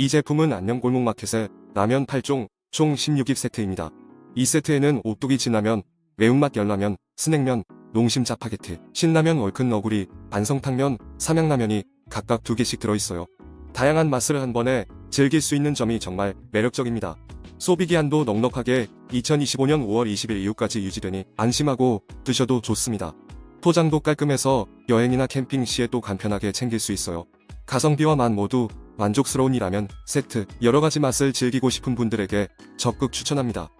이 제품은 안녕골목마켓의 라면 8종 총 16입 세트입니다. 이 세트에는 오뚜기 진라면, 매운맛 열라면, 스낵면, 농심 짜파게티, 신라면 월큰 너구리, 반성탕면, 삼양라면이 각각 두 개씩 들어있어요. 다양한 맛을 한 번에 즐길 수 있는 점이 정말 매력적입니다. 소비기한도 넉넉하게 2025년 5월 20일 이후까지 유지되니 안심하고 드셔도 좋습니다. 포장도 깔끔해서 여행이나 캠핑 시에 또 간편하게 챙길 수 있어요. 가성비와 맛 모두 만족스러운 이 라면 세트 여러 가지 맛을 즐기고 싶은 분들에게 적극 추천합니다.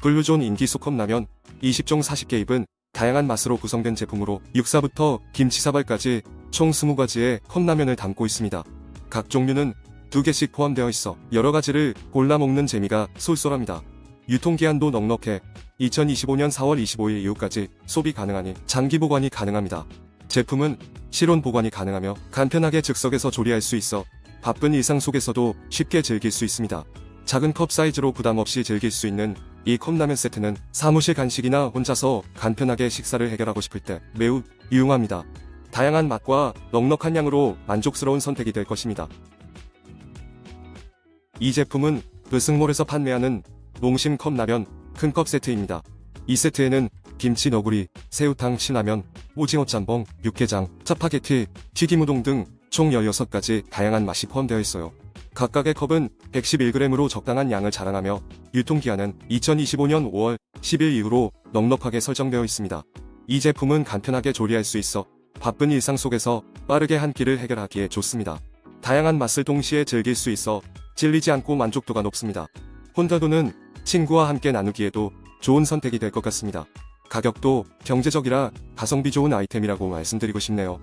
블루존 인기 소컵 라면 20종 40개 입은 다양한 맛으로 구성된 제품으로 육사부터 김치사발까지 총 20가지의 컵라면을 담고 있습니다. 각 종류는 두 개씩 포함되어 있어 여러 가지를 골라 먹는 재미가 쏠쏠합니다. 유통기한도 넉넉해 2025년 4월 25일 이후까지 소비 가능하니 장기 보관이 가능합니다. 제품은 실온 보관이 가능하며 간편하게 즉석에서 조리할 수 있어 바쁜 일상 속에서도 쉽게 즐길 수 있습니다. 작은 컵 사이즈로 부담 없이 즐길 수 있는 이 컵라면 세트는 사무실 간식이나 혼자서 간편하게 식사를 해결하고 싶을 때 매우 유용합니다. 다양한 맛과 넉넉한 양으로 만족스러운 선택이 될 것입니다. 이 제품은 드승몰에서 판매하는 농심 컵라면 큰 컵 세트입니다. 이 세트에는 김치 너구리, 새우탕, 신라면, 오징어 짬뽕, 육개장, 짜파게티, 튀김 우동 등 총 16가지 다양한 맛이 포함되어 있어요. 각각의 컵은 111g으로 적당한 양을 자랑하며 유통기한은 2025년 5월 10일 이후로 넉넉하게 설정되어 있습니다. 이 제품은 간편하게 조리할 수 있어 바쁜 일상 속에서 빠르게 한 끼를 해결하기에 좋습니다. 다양한 맛을 동시에 즐길 수 있어 질리지 않고 만족도가 높습니다. 혼자도는 친구와 함께 나누기에도 좋은 선택이 될 것 같습니다. 가격도 경제적이라 가성비 좋은 아이템이라고 말씀드리고 싶네요.